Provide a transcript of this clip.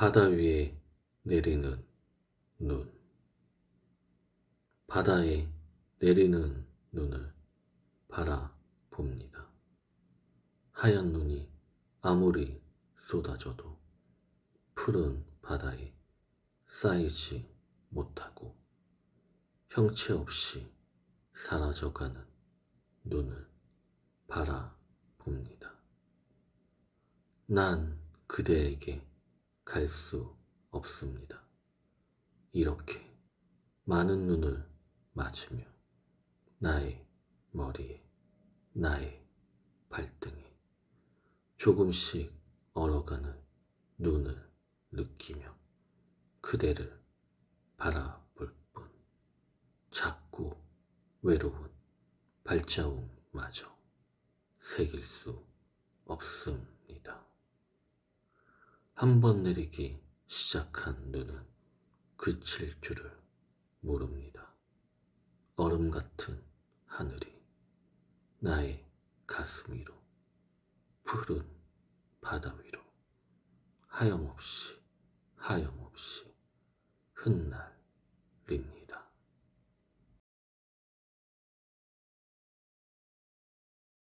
바다 위에 내리는 눈. 바다에 내리는 눈을 바라봅니다. 하얀 눈이 아무리 쏟아져도 푸른 바다에 쌓이지 못하고 형체 없이 사라져가는 눈을 바라봅니다. 난 그대에게 갈 수 없습니다. 이렇게 많은 눈을 맞으며 나의 머리에 나의 발등에 조금씩 얼어가는 눈을 느끼며 그대를 바라볼 뿐 작고 외로운 발자국마저 새길 수 없습니다. 한 번 내리기 시작한 눈은 그칠 줄을 모릅니다. 얼음 같은 하늘이 나의 가슴 위로 푸른 바다 위로 하염없이 하염없이 흩날립니다.